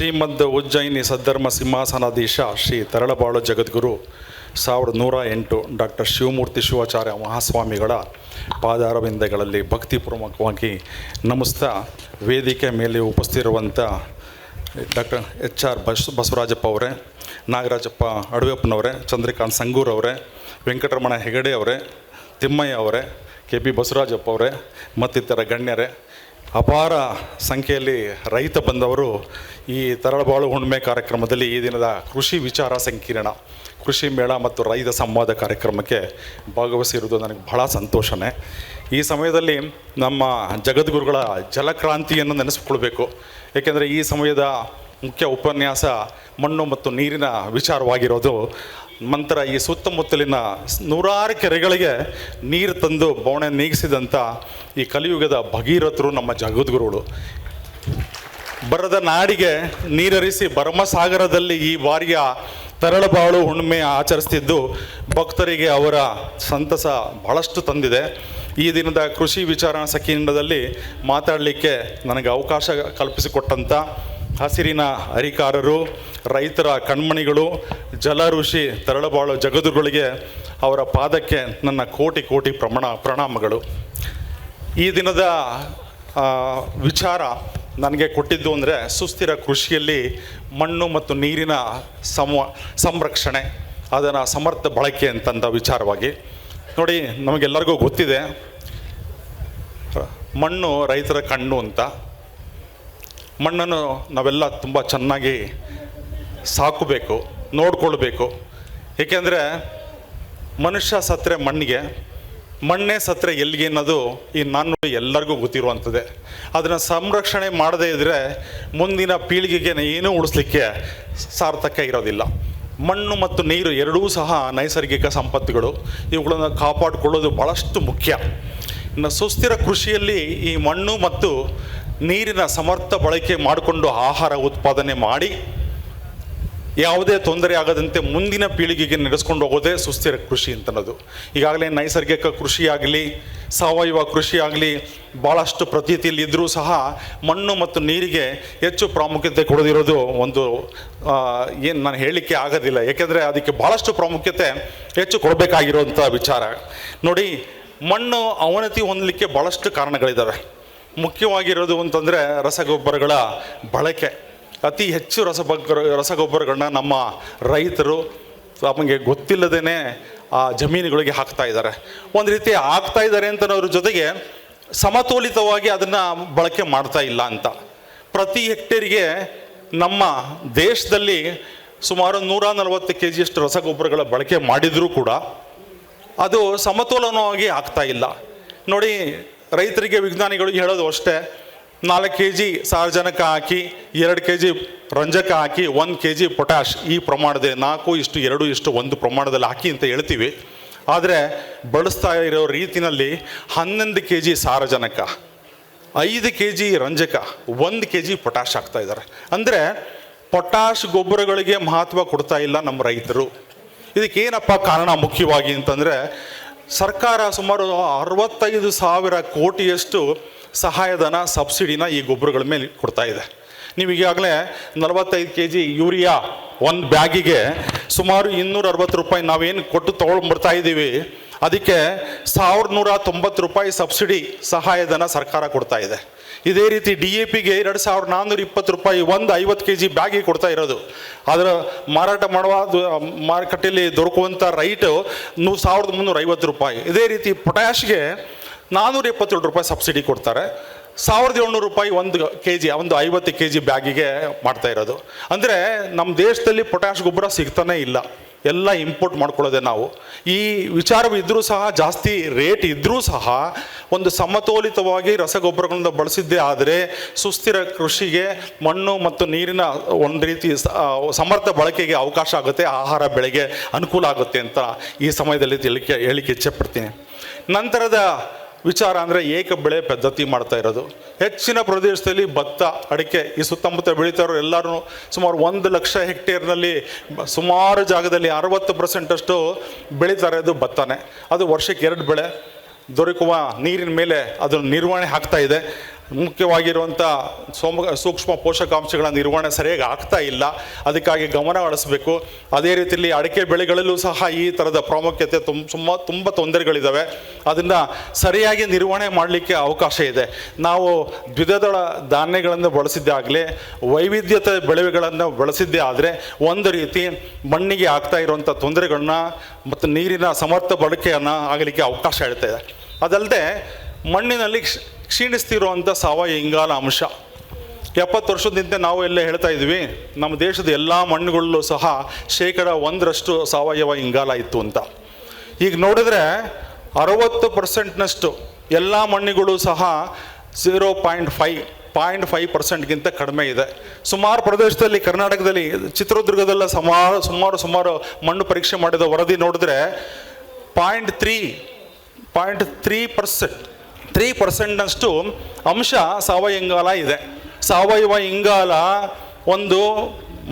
ಶ್ರೀಮದ್ ಉಜ್ಜಯಿನಿ ಸದ್ಧರ್ಮ ಸಿಂಹಾಸನಾಧೀಶ ಶ್ರೀ ತರಳಬಾಳು ಜಗದ್ಗುರು, ಸಾವಿರದ ನೂರ ಎಂಟು ಡಾಕ್ಟರ್ ಶಿವಮೂರ್ತಿ ಶಿವಾಚಾರ್ಯ ಮಹಾಸ್ವಾಮಿಗಳ ಪಾದಾರವಿಂದಗಳಲ್ಲಿ ಭಕ್ತಿಪೂರ್ವಕವಾಗಿ ನಮಸ್ತಾ. ವೇದಿಕೆ ಮೇಲೆ ಉಪಸ್ಥಿರುವಂಥ ಡಾಕ್ಟರ್ ಎಚ್ ಆರ್ ಬಸ್, ಬಸವರಾಜಪ್ಪ ಅವರೇ, ನಾಗರಾಜಪ್ಪ ಅಡವೆಪ್ಪನವರೇ, ಚಂದ್ರಕಾಂತ್ ಸಂಗೂರ್ ಅವರೇ, ವೆಂಕಟರಮಣ ಹೆಗಡೆ ಅವರೇ, ತಿಮ್ಮಯ್ಯ ಅವರೇ, ಕೆ ಪಿ ಬಸವರಾಜಪ್ಪ ಅವರೇ, ಮತ್ತಿತರ ಗಣ್ಯರೇ ಅಪಾರ ಸಂಖ್ಯೆಯಲ್ಲಿ ರೈತ ಬಂದವರು ಈ ತರಳಬಾಳು ಹುಣ್ಣಿಮೆ ಕಾರ್ಯಕ್ರಮದಲ್ಲಿ ಈ ದಿನದ ಕೃಷಿ ವಿಚಾರ ಸಂಕಿರಣ, ಕೃಷಿ ಮೇಳ ಮತ್ತು ರೈತ ಸಂವಾದ ಕಾರ್ಯಕ್ರಮಕ್ಕೆ ಭಾಗವಹಿಸಿರುವುದು ನನಗೆ ಬಹಳ ಸಂತೋಷನೇ. ಈ ಸಮಯದಲ್ಲಿ ನಮ್ಮ ಜಗದ್ಗುರುಗಳ ಜಲಕ್ರಾಂತಿಯನ್ನು ನೆನೆಸ್ಕೊಳ್ಬೇಕು. ಏಕೆಂದರೆ ಈ ಸಮಯದ ಮುಖ್ಯ ಉಪನ್ಯಾಸ, ಮಣ್ಣು ಮತ್ತು ನೀರಿನ ವಿಚಾರವಾಗಿರೋದು. ನಂತರ ಈ ಸುತ್ತಮುತ್ತಲಿನ ನೂರಾರು ಕೆರೆಗಳಿಗೆ ನೀರು ತಂದು ಬವಣೆ ನೀಗಿಸಿದಂಥ ಈ ಕಲಿಯುಗದ ಭಗೀರಥರು ನಮ್ಮ ಜಗದ್ಗುರುಗಳು. ಬರದ ನಾಡಿಗೆ ನೀರರಿಸಿ ಭರಮಸಾಗರದಲ್ಲಿ ಈ ಬಾರಿಯ ತರಳಬಾಳು ಹುಣ್ಣಿಮೆ ಆಚರಿಸ್ತಿದ್ದು ಭಕ್ತರಿಗೆ ಅವರ ಸಂತಸ ಬಹಳಷ್ಟು ತಂದಿದೆ. ಈ ದಿನದ ಕೃಷಿ ವಿಚಾರಣಾ ಸಕೀಂಡದಲ್ಲಿ ಮಾತಾಡಲಿಕ್ಕೆ ನನಗೆ ಅವಕಾಶ ಕಲ್ಪಿಸಿಕೊಟ್ಟಂಥ ಹಸಿರಿನ ಹರಿಕಾರರು, ರೈತರ ಕಣ್ಮಣಿಗಳು ಜಲ ಋಷಿ ತರಳಬಾಳು ಜಗದುಗಳಿಗೆ ಅವರ ಪಾದಕ್ಕೆ ನನ್ನ ಕೋಟಿ ಕೋಟಿ ಪ್ರಮಾಣ ಪ್ರಣಾಮಗಳು. ಈ ದಿನದ ವಿಚಾರ ನನಗೆ ಕೊಟ್ಟಿದ್ದು ಅಂದರೆ ಸುಸ್ಥಿರ ಕೃಷಿಯಲ್ಲಿ ಮಣ್ಣು ಮತ್ತು ನೀರಿನ ಸಮ ಸಂರಕ್ಷಣೆ, ಅದನ್ನು ಸಮರ್ಥ ಬಳಕೆ ಅಂತಂದ ವಿಚಾರವಾಗಿ. ನೋಡಿ, ನಮಗೆಲ್ಲರಿಗೂ ಗೊತ್ತಿದೆ, ಮಣ್ಣು ರೈತರ ಕಣ್ಣು ಅಂತ. ಮಣ್ಣನ್ನು ನಾವೆಲ್ಲ ತುಂಬ ಚೆನ್ನಾಗಿ ಸಾಕಬೇಕು, ನೋಡ್ಕೊಳ್ಬೇಕು. ಏಕೆಂದರೆ ಮನುಷ್ಯ ಸತ್ತರೆ ಮಣ್ಣಿಗೆ, ಮಣ್ಣೇ ಸತ್ತರೆ ಎಲ್ಲಿಗೆ ಅನ್ನೋದು ಈ ನಾನು ಎಲ್ಲರಿಗೂ ಗೊತ್ತಿರುವಂಥದ್ದೇ. ಅದನ್ನು ಸಂರಕ್ಷಣೆ ಮಾಡದೇ ಇದ್ದರೆ ಮುಂದಿನ ಪೀಳಿಗೆಗೆ ಏನೂ ಉಳಿಸ್ಲಿಕ್ಕೆ ಸಾರ್ಥಕ ಇರೋದಿಲ್ಲ. ಮಣ್ಣು ಮತ್ತು ನೀರು ಎರಡೂ ಸಹ ನೈಸರ್ಗಿಕ ಸಂಪತ್ತುಗಳು. ಇವುಗಳನ್ನು ಕಾಪಾಡಿಕೊಳ್ಳೋದು ಭಾಳಷ್ಟು ಮುಖ್ಯ. ಇನ್ನು ಸುಸ್ಥಿರ ಕೃಷಿಯಲ್ಲಿ ಈ ಮಣ್ಣು ಮತ್ತು ನೀರಿನ ಸಮರ್ಥ ಬಳಕೆ ಮಾಡಿಕೊಂಡು ಆಹಾರ ಉತ್ಪಾದನೆ ಮಾಡಿ ಯಾವುದೇ ತೊಂದರೆ ಆಗದಂತೆ ಮುಂದಿನ ಪೀಳಿಗೆಗೆ ನಡೆಸ್ಕೊಂಡು ಹೋಗೋದೇ ಸುಸ್ಥಿರ ಕೃಷಿ ಅಂತನ್ನೋದು ಈಗಾಗಲೇ ನೈಸರ್ಗಿಕ ಕೃಷಿ ಆಗಲಿ ಸಾವಯವ ಕೃಷಿ ಆಗಲಿ ಭಾಳಷ್ಟು ಪ್ರತೀತಿಯಲ್ಲಿ ಇದ್ದರೂ ಸಹ ಮಣ್ಣು ಮತ್ತು ನೀರಿಗೆ ಹೆಚ್ಚು ಪ್ರಾಮುಖ್ಯತೆ ಕೊಡದಿರೋದು ಒಂದು ಏನು ನಾನು ಹೇಳಲಿಕ್ಕೆ ಆಗೋದಿಲ್ಲ. ಏಕೆಂದರೆ ಅದಕ್ಕೆ ಭಾಳಷ್ಟು ಪ್ರಾಮುಖ್ಯತೆ ಹೆಚ್ಚು ಕೊಡಬೇಕಾಗಿರುವಂಥ ವಿಚಾರ. ನೋಡಿ, ಮಣ್ಣು ಅವನತಿ ಹೊಂದಲಿಕ್ಕೆ ಭಾಳಷ್ಟು ಕಾರಣಗಳಿದ್ದಾವೆ ಮುಖ್ಯವಾಗಿರೋದು ಅಂತಂದರೆ ರಸಗೊಬ್ಬರಗಳ ಬಳಕೆ. ಅತಿ ಹೆಚ್ಚು ರಸಗೊಬ್ಬರ ರಸಗೊಬ್ಬರಗಳನ್ನ ನಮ್ಮ ರೈತರು ನಮಗೆ ಗೊತ್ತಿಲ್ಲದೇ ಆ ಜಮೀನುಗಳಿಗೆ ಹಾಕ್ತಾ ಇದ್ದಾರೆ. ಒಂದು ರೀತಿ ಹಾಕ್ತಾ ಇದ್ದಾರೆ ಅಂತ ಅನ್ನೋದ್ರ ಜೊತೆಗೆ ಸಮತೋಲಿತವಾಗಿ ಅದನ್ನು ಬಳಕೆ ಮಾಡ್ತಾ ಇಲ್ಲ ಅಂತ. ಪ್ರತಿ ಹೆಕ್ಟೇರಿಗೆ ನಮ್ಮ ದೇಶದಲ್ಲಿ ಸುಮಾರು ನೂರ ನಲವತ್ತು ಕೆ ಜಿಯಷ್ಟು ರಸಗೊಬ್ಬರಗಳ ಬಳಕೆ ಮಾಡಿದರೂ ಕೂಡ ಅದು ಸಮತೋಲನವಾಗಿ ಆಗ್ತಾ ಇಲ್ಲ. ನೋಡಿ ರೈತರಿಗೆ ವಿಜ್ಞಾನಿಗಳು ಹೇಳೋದು ಅಷ್ಟೇ. ನಾಲ್ಕು ಕೆ ಜಿ ಸಾರಜನಕ ಹಾಕಿ, ಎರಡು ಕೆ ಜಿ ರಂಜಕ ಹಾಕಿ, ಒಂದು ಕೆ ಜಿ ಪೊಟ್ಯಾಶ್ ಈ ಪ್ರಮಾಣದಲ್ಲಿ, ನಾಲ್ಕು ಇಷ್ಟು, ಎರಡು ಇಷ್ಟು ಒಂದು ಪ್ರಮಾಣದಲ್ಲಿ ಹಾಕಿ ಅಂತ ಹೇಳ್ತೀವಿ. ಆದರೆ ಬಳಸ್ತಾ ಇರೋ ರೀತಿನಲ್ಲಿ ಹನ್ನೊಂದು ಕೆ ಜಿ ಸಾರಜನಕ, ಐದು ಕೆ ಜಿ ರಂಜಕ, ಒಂದು ಕೆ ಜಿ ಪೊಟ್ಯಾಶ್ ಹಾಕ್ತಾ ಇದ್ದಾರೆ. ಅಂದರೆ ಪೊಟ್ಯಾಶ್ ಗೊಬ್ಬರಗಳಿಗೆ ಮಹತ್ವ ಕೊಡ್ತಾ ಇಲ್ಲ ನಮ್ಮ ರೈತರು. ಇದಕ್ಕೇನಪ್ಪ ಕಾರಣ ಮುಖ್ಯವಾಗಿ ಅಂತಂದರೆ ಸರ್ಕಾರ ಸುಮಾರು ಅರವತ್ತೈದು ಸಾವಿರ ಕೋಟಿಯಷ್ಟು ಸಹಾಯಧನ, ಸಬ್ಸಿಡಿನ ಈ ಗೊಬ್ಬರಗಳ ಮೇಲೆ ಕೊಡ್ತಾ ಇದೆ. ನೀವು ಈಗಾಗಲೇ ನಲವತ್ತೈದು ಕೆ ಜಿ ಯೂರಿಯಾ ಒಂದು ಬ್ಯಾಗಿಗೆ ಸುಮಾರು ಇನ್ನೂರ ಅರವತ್ತು ರೂಪಾಯಿ ನಾವೇನು ಕೊಟ್ಟು ತೊಗೊಂಡ್ಬರ್ತಾ ಇದ್ದೀವಿ ಅದಕ್ಕೆ ಸಾವಿರದ ನೂರ ತೊಂಬತ್ತು ರೂಪಾಯಿ ಸಬ್ಸಿಡಿ ಸಹಾಯಧನ ಸರ್ಕಾರ ಕೊಡ್ತಾ ಇದೆ. ಇದೇ ರೀತಿ ಡಿ ಎ ಪಿಗೆ ಎರಡು ಸಾವಿರದ ನಾನ್ನೂರ ಇಪ್ಪತ್ತು ರೂಪಾಯಿ ಒಂದು ಐವತ್ತು ಕೆ ಜಿ ಬ್ಯಾಗಿಗೆ ಕೊಡ್ತಾ ಇರೋದು. ಅದರ ಮಾರಾಟ ಮಾಡುವ, ಮಾರುಕಟ್ಟೆಯಲ್ಲಿ ದೊರಕುವಂಥ ರೈಟು ನೂ ಸಾವಿರದ ಮುನ್ನೂರ ಐವತ್ತು ರೂಪಾಯಿ. ಇದೇ ರೀತಿ ಪೊಟ್ಯಾಶ್ಗೆ ನಾನ್ನೂರ ಎಪ್ಪತ್ತೇಳು ರೂಪಾಯಿ ಸಬ್ಸಿಡಿ ಕೊಡ್ತಾರೆ. ಸಾವಿರದ ಏಳ್ನೂರು ರೂಪಾಯಿ ಒಂದು ಕೆ ಜಿ ಒಂದು ಐವತ್ತು ಕೆ ಜಿ ಬ್ಯಾಗಿಗೆ ಮಾಡ್ತಾ ಇರೋದು. ಅಂದರೆ ನಮ್ಮ ದೇಶದಲ್ಲಿ ಪೊಟ್ಯಾಶ್ ಗೊಬ್ಬರ ಸಿಗ್ತಾನೆ ಇಲ್ಲ. ಎಲ್ಲ ಇಂಪೋರ್ಟ್ ಮಾಡ್ಕೊಳ್ಳೋದೆ ನಾವು. ಈ ವಿಚಾರವಿದ್ದರೂ ಸಹ, ಜಾಸ್ತಿ ರೇಟ್ ಇದ್ದರೂ ಸಹ, ಒಂದು ಸಮತೋಲಿತವಾಗಿ ರಸಗೊಬ್ಬರಗಳನ್ನು ಬಳಸಿದ್ದೇ ಆದರೆ ಸುಸ್ಥಿರ ಕೃಷಿಗೆ ಮಣ್ಣು ಮತ್ತು ನೀರಿನ ಒಂದು ರೀತಿ ಸಮರ್ಥ ಬಳಕೆಗೆ ಅವಕಾಶ ಆಗುತ್ತೆ, ಆಹಾರ ಬೆಳೆಗೆ ಅನುಕೂಲ ಆಗುತ್ತೆ ಅಂತ ಈ ಸಮಯದಲ್ಲಿ ತಿಳಿಕೆ, ಹೇಳಿಕೆ ಇಚ್ಛೆಪಡ್ತೀನಿ. ನಂತರದ ವಿಚಾರ ಅಂದರೆ ಏಕ ಬೆಳೆ ಪದ್ಧತಿ ಮಾಡ್ತಾ ಇರೋದು. ಹೆಚ್ಚಿನ ಪ್ರದೇಶದಲ್ಲಿ ಭತ್ತ, ಅಡಿಕೆ ಈ ಸುತ್ತಮುತ್ತ ಬೆಳೀತಾ ಇರೋ ಎಲ್ಲರೂ ಸುಮಾರು ಒಂದು ಲಕ್ಷ ಹೆಕ್ಟೇರ್ನಲ್ಲಿ ಸುಮಾರು ಜಾಗದಲ್ಲಿ ಅರವತ್ತು ಪರ್ಸೆಂಟಷ್ಟು ಬೆಳೀತಾರೆ ಅದು ಭತ್ತನೇ. ಅದು ವರ್ಷಕ್ಕೆ ಎರಡು ಬೆಳೆ. ದೊರಕುವ ನೀರಿನ ಮೇಲೆ ಅದನ್ನು ನಿರ್ವಹಣೆ ಆಗ್ತಾ ಇದೆ. ಮುಖ್ಯವಾಗಿರುವಂಥ ಸೋಮ ಸೂಕ್ಷ್ಮ ಪೋಷಕಾಂಶಗಳ ನಿರ್ವಹಣೆ ಸರಿಯಾಗಿ ಆಗ್ತಾ ಇಲ್ಲ. ಅದಕ್ಕಾಗಿ ಗಮನ ಹರಿಸಬೇಕು. ಅದೇ ರೀತಿಯಲ್ಲಿ ಅಡಿಕೆ ಬೆಳೆಗಳಲ್ಲೂ ಸಹ ಈ ಥರದ ಪ್ರಾಮುಖ್ಯತೆ ತುಂಬ ತುಂಬ ತುಂಬ ತೊಂದರೆಗಳಿದ್ದಾವೆ ಅದನ್ನು ಸರಿಯಾಗಿ ನಿರ್ವಹಣೆ ಮಾಡಲಿಕ್ಕೆ ಅವಕಾಶ ಇದೆ. ನಾವು ದ್ವಿದಳ ಧಾನ್ಯಗಳನ್ನು ಬಳಸಿದ್ದಾಗಲೇ ವೈವಿಧ್ಯತೆ ಬೆಳೆಗಳನ್ನು ಬಳಸಿದ್ದೇ ಆದರೆ ಒಂದು ರೀತಿ ಮಣ್ಣಿಗೆ ಆಗ್ತಾ ಇರುವಂಥ ತೊಂದರೆಗಳನ್ನ ಮತ್ತು ನೀರಿನ ಸಮರ್ಥ ಬಳಕೆಯನ್ನು ಆಗಲಿಕ್ಕೆ ಅವಕಾಶ ಇರ್ತದೆ ಅದಲ್ಲದೆ ಮಣ್ಣಿನಲ್ಲಿ ಕ್ಷ- ಕ್ಷೀಣಿಸ್ತಿರುವಂಥ ಸಾವಯವ ಇಂಗಾಲ ಅಂಶ. ಎಪ್ಪತ್ತು ವರ್ಷದಿಂದ ನಾವು ಎಲ್ಲ ಹೇಳ್ತಾ ಇದ್ವಿ, ನಮ್ಮ ದೇಶದ ಎಲ್ಲ ಮಣ್ಣುಗಳಲ್ಲೂ ಸಹ ಶೇಕಡ ಒಂದರಷ್ಟು ಸಾವಯವ ಇಂಗಾಲ ಇತ್ತು ಅಂತ. ಈಗ ನೋಡಿದ್ರೆ ಅರವತ್ತು ಪರ್ಸೆಂಟ್ನಷ್ಟು ಎಲ್ಲ ಮಣ್ಣುಗಳು ಸಹ zero point five point five ಪರ್ಸೆಂಟ್ಗಿಂತ ಕಡಿಮೆ ಇದೆ. ಸುಮಾರು ಪ್ರದೇಶದಲ್ಲಿ, ಕರ್ನಾಟಕದಲ್ಲಿ, ಚಿತ್ರದುರ್ಗದಲ್ಲ ಸುಮಾರು ಸುಮಾರು ಸುಮಾರು ಮಣ್ಣು ಪರೀಕ್ಷೆ ಮಾಡಿದ ವರದಿ ನೋಡಿದ್ರೆ point three point three percent three ಪರ್ಸೆಂಟ್ನಷ್ಟು ಅಂಶ ಸಾವಯವ ಇಂಗಾಲ ಇದೆ. ಸಾವಯವ ಇಂಗಾಲ ಒಂದು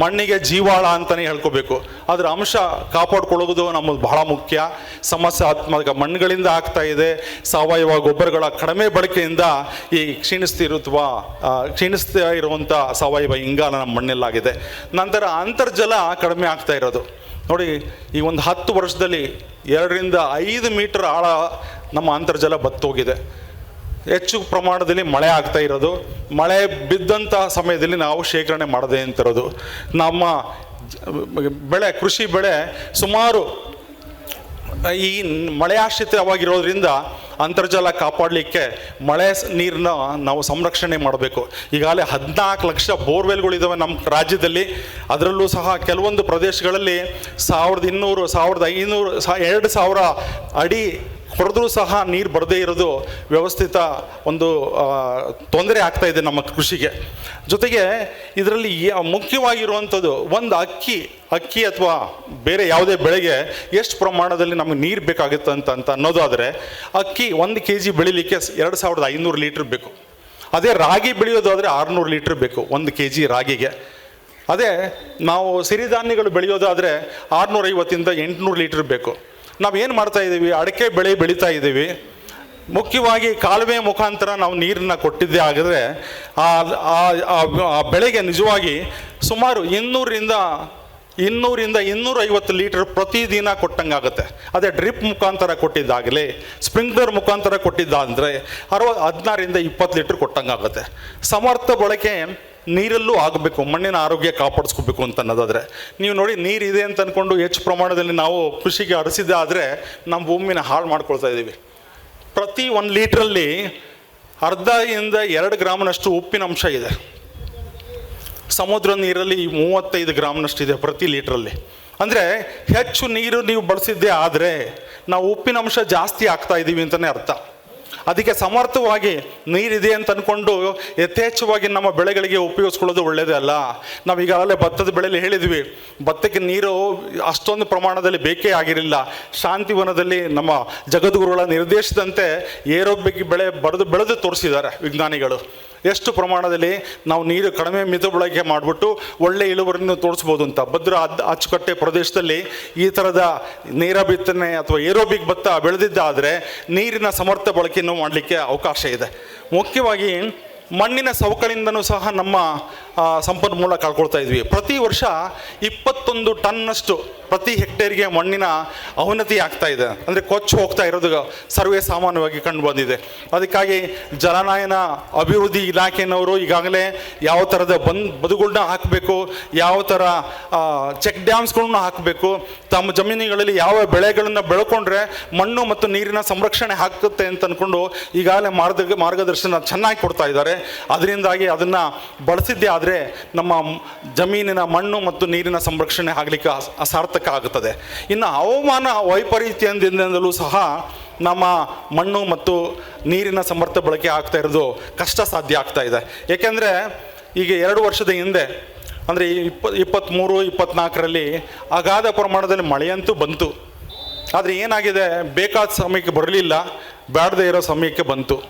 ಮಣ್ಣಿಗೆ ಜೀವಾಳ ಅಂತಲೇ ಹೇಳ್ಕೋಬೇಕು. ಅದರ ಅಂಶ ಕಾಪಾಡ್ಕೊಳ್ಳೋದು ನಮ್ಮದು ಬಹಳ ಮುಖ್ಯ. ಸಮಸ್ಯೆ ಸಮಸ್ಯಾತ್ಮಕ ಮಣ್ಣುಗಳಿಂದ ಆಗ್ತಾ ಇದೆ. ಸಾವಯವ ಗೊಬ್ಬರಗಳ ಕಡಿಮೆ ಬಳಕೆಯಿಂದ ಈ ಕ್ಷೀಣಿಸ್ತಿರುವ ಕ್ಷೀಣಿಸ್ತಾ ಇರುವಂಥ ಸಾವಯವ ಇಂಗಾಲ ನಮ್ಮ ಮಣ್ಣಲ್ಲಾಗಿದೆ. ನಂತರ ಅಂತರ್ಜಲ ಕಡಿಮೆ ಆಗ್ತಾ ಇರೋದು. ನೋಡಿ, ಈ ಒಂದು ಹತ್ತು ವರ್ಷದಲ್ಲಿ ಎರಡರಿಂದ ಐದು ಮೀಟರ್ ಆಳ ನಮ್ಮ ಅಂತರ್ಜಲ ಬತ್ತೋಗಿದೆ. ಹೆಚ್ಚು ಪ್ರಮಾಣದಲ್ಲಿ ಮಳೆ ಆಗ್ತಾ ಇರೋದು. ಮಳೆ ಬಿದ್ದಂತಹ ಸಮಯದಲ್ಲಿ ನಾವು ಶೇಖರಣೆ ಮಾಡದೇ ಅಂತಿರೋದು ನಮ್ಮ ಬೆಳೆ, ಕೃಷಿ ಬೆಳೆ ಸುಮಾರು ಈ ಮಳೆಯಾಶ್ರಿತವಾಗಿರೋದ್ರಿಂದ ಅಂತರ್ಜಲ ಕಾಪಾಡಲಿಕ್ಕೆ ಮಳೆ ನೀರನ್ನ ನಾವು ಸಂರಕ್ಷಣೆ ಮಾಡಬೇಕು. ಈಗಾಗಲೇ ಹದಿನಾಲ್ಕು ಲಕ್ಷ ಬೋರ್ವೆಲ್ಗಳಿದ್ದಾವೆ ನಮ್ಮ ರಾಜ್ಯದಲ್ಲಿ. ಅದರಲ್ಲೂ ಸಹ ಕೆಲವೊಂದು ಪ್ರದೇಶಗಳಲ್ಲಿ ಸಾವಿರದ ಇನ್ನೂರು, ಸಾವಿರದ ಐನೂರು ಎರಡು ಸಾವಿರ ಅಡಿ ಹೊಡೆದ್ರೂ ಸಹ ನೀರು ಬರದೇ ಇರೋದು ವ್ಯವಸ್ಥಿತ ಒಂದು ತೊಂದರೆ ಆಗ್ತಾ ಇದೆ ನಮ್ಮ ಕೃಷಿಗೆ. ಜೊತೆಗೆ ಇದರಲ್ಲಿ ಮುಖ್ಯವಾಗಿರುವಂಥದ್ದು ಒಂದು ಅಕ್ಕಿ ಅಕ್ಕಿ ಅಥವಾ ಬೇರೆ ಯಾವುದೇ ಬೆಳೆಗೆ ಎಷ್ಟು ಪ್ರಮಾಣದಲ್ಲಿ ನಮಗೆ ನೀರು ಬೇಕಾಗುತ್ತೆ ಅಂತ ಅಂತ ಅನ್ನೋದಾದರೆ ಅಕ್ಕಿ ಒಂದು ಕೆ ಜಿ ಬೆಳಿಲಿಕ್ಕೆ ಎರಡು ಸಾವಿರದ ಐನೂರು ಲೀಟ್ರ್ ಬೇಕು. ಅದೇ ರಾಗಿ ಬೆಳೆಯೋದಾದರೆ ಆರುನೂರು ಲೀಟ್ರ್ ಬೇಕು ಒಂದು ಕೆ ಜಿ ರಾಗಿಗೆ. ಅದೇ ನಾವು ಸಿರಿಧಾನ್ಯಗಳು ಬೆಳೆಯೋದಾದರೆ ಆರುನೂರೈವತ್ತಿಂದ ಎಂಟುನೂರು ಲೀಟ್ರ್ ಬೇಕು. ನಾವು ಏನು ಮಾಡ್ತಾ ಇದ್ದೀವಿ ಅಡಿಕೆ ಬೆಳೆ ಬೆಳೀತಾ ಇದ್ದೀವಿ ಮುಖ್ಯವಾಗಿ ಕಾಲುವೆ ಮುಖಾಂತರ ನಾವು ನೀರನ್ನು ಕೊಟ್ಟಿದ್ದೇ ಆಗಿದ್ರೆ ಆ ಬೆಳೆಗೆ ನಿಜವಾಗಿ ಸುಮಾರು ಇನ್ನೂರಿಂದ ಇನ್ನೂರಿಂದ ಇನ್ನೂರೈವತ್ತು ಲೀಟರ್ ಪ್ರತಿದಿನ ಕೊಟ್ಟಂಗಾಗುತ್ತೆ ಅದೇ ಡ್ರಿಪ್ ಮುಖಾಂತರ ಕೊಟ್ಟಿದ್ದಾಗಲಿ, ಸ್ಪ್ರಿಂಕ್ಲರ್ ಮುಖಾಂತರ ಕೊಟ್ಟಿದ್ದಾದರೆ ಅರವತ್ತು ಹದಿನಾರರಿಂದ ಇಪ್ಪತ್ತು ಲೀಟ್ರ್ ಕೊಟ್ಟಂಗಾಗುತ್ತೆ ಸಮರ್ಥ ಬಳಕೆ ನೀರಲ್ಲೂ ಆಗಬೇಕು, ಮಣ್ಣಿನ ಆರೋಗ್ಯ ಕಾಪಾಡಿಸ್ಕೋಬೇಕು ಅಂತ ಅನ್ನೋದಾದರೆ, ನೀವು ನೋಡಿ ನೀರಿದೆ ಅಂತ ಅಂದ್ಕೊಂಡು ಹೆಚ್ಚು ಪ್ರಮಾಣದಲ್ಲಿ ನಾವು ಕೃಷಿಗೆ ಹರಿಸಿದ್ದೆ ಆದರೆ ನಮ್ಮ ಭೂಮಿನ ಹಾಳು ಮಾಡ್ಕೊಳ್ತಾ ಇದ್ದೀವಿ. ಪ್ರತಿ ಒಂದು ಲೀಟ್ರಲ್ಲಿ ಅರ್ಧದಿಂದ ಎರಡು ಗ್ರಾಮ್ನಷ್ಟು ಉಪ್ಪಿನ ಅಂಶ ಇದೆ. ಸಮುದ್ರ ನೀರಲ್ಲಿ ಮೂವತ್ತೈದು ಗ್ರಾಮ್ನಷ್ಟು ಇದೆ ಪ್ರತಿ ಲೀಟ್ರಲ್ಲಿ. ಅಂದರೆ ಹೆಚ್ಚು ನೀರು ನೀವು ಬಳಸಿದ್ದೇ ಆದರೆ ನಾವು ಉಪ್ಪಿನ ಅಂಶ ಜಾಸ್ತಿ ಆಗ್ತಾ ಇದ್ದೀವಿ ಅಂತಲೇ ಅರ್ಥ. ಅದಕ್ಕೆ ಸಮರ್ಥವಾಗಿ ನೀರಿದೆ ಅಂತ ಅಂದ್ಕೊಂಡು ಯಥೇಚ್ಛವಾಗಿ ನಮ್ಮ ಬೆಳೆಗಳಿಗೆ ಉಪಯೋಗಿಸ್ಕೊಳ್ಳೋದು ಒಳ್ಳೆಯದೇ ಅಲ್ಲ. ನಾವು ಈಗಾಗಲೇ ಭತ್ತದ ಬೆಳೆಯಲ್ಲಿ ಹೇಳಿದ್ವಿ, ಭತ್ತಕ್ಕೆ ನೀರು ಅಷ್ಟೊಂದು ಪ್ರಮಾಣದಲ್ಲಿ ಬೇಕೇ ಆಗಿರಲಿಲ್ಲ. ಶಾಂತಿವನದಲ್ಲಿ ನಮ್ಮ ಜಗದ್ಗುರುಗಳ ನಿರ್ದೇಶದಂತೆ ಏರೋಬಿಕ್ ಬೆಳೆ ಬರೆದು, ಬೆಳೆದು ತೋರಿಸಿದ್ದಾರೆ ವಿಜ್ಞಾನಿಗಳು. ಎಷ್ಟು ಪ್ರಮಾಣದಲ್ಲಿ ನಾವು ನೀರು ಕಡಿಮೆ ಮಿತ ಬಳಕೆ ಮಾಡಿಬಿಟ್ಟು ಒಳ್ಳೆ ಇಳುವರಿಯನ್ನು ತೋರಿಸ್ಬೋದು ಅಂತ. ಭದ್ರ ಅಚ್ಚುಕಟ್ಟೆ ಪ್ರದೇಶದಲ್ಲಿ ಈ ಥರದ ನೇರ ಬಿತ್ತನೆ ಅಥವಾ ಏರೋಬಿಕ್ ಭತ್ತ ಬೆಳೆದಿದ್ದಾದರೆ ನೀರಿನ ಸಮರ್ಥ ಬಳಕೆಯನ್ನು ಮಾಡಲಿಕ್ಕೆ ಅವಕಾಶ ಇದೆ. ಮುಖ್ಯವಾಗಿ ಮಣ್ಣಿನ ಸವಕಳಿಯಿಂದನೂ ಸಹ ನಮ್ಮ ಸಂಪನ್ಮೂಲ ಕಳ್ಕೊಳ್ತಾ ಇದ್ವಿ. ಪ್ರತಿ ವರ್ಷ ಇಪ್ಪತ್ತೊಂದು ಟನ್ನಷ್ಟು ಪ್ರತಿ ಹೆಕ್ಟೇರ್ಗೆ ಮಣ್ಣಿನ ಅವನತಿ ಆಗ್ತಾ ಇದೆ. ಅಂದರೆ ಕೊಚ್ಚು ಹೋಗ್ತಾ ಇರೋದು ಸರ್ವೇ ಸಾಮಾನ್ಯವಾಗಿ ಕಂಡು ಬಂದಿದೆ. ಅದಕ್ಕಾಗಿ ಜಲನಯನ ಅಭಿವೃದ್ಧಿ ಇಲಾಖೆಯವರು ಈಗಾಗಲೇ ಯಾವ ಥರದ ಬಂದ್ ಬದುಗಳನ್ನ ಹಾಕಬೇಕು, ಯಾವ ಥರ ಚೆಕ್ ಡ್ಯಾಮ್ಸ್ಗಳನ್ನ ಹಾಕಬೇಕು, ತಮ್ಮ ಜಮೀನುಗಳಲ್ಲಿ ಯಾವ ಬೆಳೆಗಳನ್ನು ಬೆಳ್ಕೊಂಡ್ರೆ ಮಣ್ಣು ಮತ್ತು ನೀರಿನ ಸಂರಕ್ಷಣೆ ಹಾಕುತ್ತೆ ಅಂತ ಅಂದ್ಕೊಂಡು ಈಗಾಗಲೇ ಮಾರ್ಗ, ಮಾರ್ಗದರ್ಶನ ಚೆನ್ನಾಗಿ ಕೊಡ್ತಾ ಇದ್ದಾರೆ. ಅದರಿಂದಾಗಿ ಅದನ್ನು ಬಳಸಿದ್ದೇ ಆದರೆ ನಮ್ಮ ಜಮೀನಿನ ಮಣ್ಣು ಮತ್ತು ನೀರಿನ ಸಂರಕ್ಷಣೆ ಆಗಲಿಕ್ಕೆ ಅಸ್- ಅಸಾರ್ಥಕ ಆಗುತ್ತದೆ. ಇನ್ನು ಹವಾಮಾನ ವೈಪರೀತ್ಯದಿಂದಲೂ ಸಹ ನಮ್ಮ ಮಣ್ಣು ಮತ್ತು ನೀರಿನ ಸಮರ್ಥ ಬಳಕೆ ಆಗ್ತಾ ಇರೋದು ಕಷ್ಟ ಸಾಧ್ಯ ಆಗ್ತಾ ಇದೆ. ಏಕೆಂದರೆ ಈಗ ಎರಡು ವರ್ಷದ ಹಿಂದೆ, ಅಂದರೆ ಇಪ್ಪ, ಇಪ್ಪತ್ತ್ಮೂರು, ಇಪ್ಪತ್ತ್ನಾಲ್ಕರಲ್ಲಿ ಅಗಾಧ ಪ್ರಮಾಣದಲ್ಲಿ ಮಳೆಯಂತೂ ಬಂತು. ಆದರೆ ಏನಾಗಿದೆ? ಬೇಕಾದ ಸಮಯಕ್ಕೆ ಬರಲಿಲ್ಲ ಬೇಡದೇ ಇರೋ ಸಮಯಕ್ಕೆ ಬಂತು.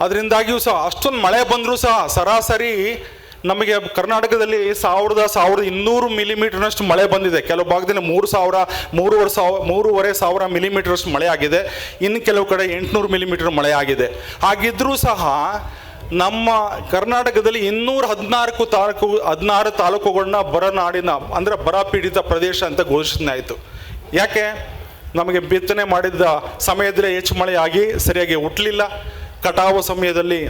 ಅದರಿಂದಾಗಿಯೂ ಸಹ ಅಷ್ಟೊಂದು ಮಳೆ ಬಂದರೂ ಸಹ ಸರಾಸರಿ ನಮಗೆ ಕರ್ನಾಟಕದಲ್ಲಿ ಸಾವಿರದ ಸಾವಿರದ ಇನ್ನೂರು ಮಿಲಿಮೀಟರ್ನಷ್ಟು ಮಳೆ ಬಂದಿದೆ. ಕೆಲವು ಭಾಗದಲ್ಲಿ ಮೂರು ಸಾವಿರ, ಮೂರುವರೆ ಸಾವಿರ ಮೂರುವರೆ ಸಾವಿರ ಮಿಲಿಮೀಟರ್ಷ್ಟು ಮಳೆ ಆಗಿದೆ. ಇನ್ನು ಕೆಲವು ಕಡೆ ಎಂಟುನೂರು ಮಿಲಿಮೀಟರ್ ಮಳೆ ಆಗಿದೆ. ಹಾಗಿದ್ರೂ ಸಹ ನಮ್ಮ ಕರ್ನಾಟಕದಲ್ಲಿ ಇನ್ನೂರ ಹದಿನಾಲ್ಕು ತಾಲೂಕು, ಹದಿನಾರು ತಾಲೂಕುಗಳನ್ನ ಬರನಾಡಿನ ಅಂದರೆ ಬರ ಪೀಡಿತ ಪ್ರದೇಶ ಅಂತ ಘೋಷಣೆ ಯಾಕೆ? ನಮಗೆ ಬಿತ್ತನೆ ಮಾಡಿದ ಸಮಯದಲ್ಲಿ ಹೆಚ್ಚು ಮಳೆಯಾಗಿ ಸರಿಯಾಗಿ ಹುಟ್ಟಲಿಲ್ಲ ಕಟಾವು ಸಮಯದಲ್ಲಿ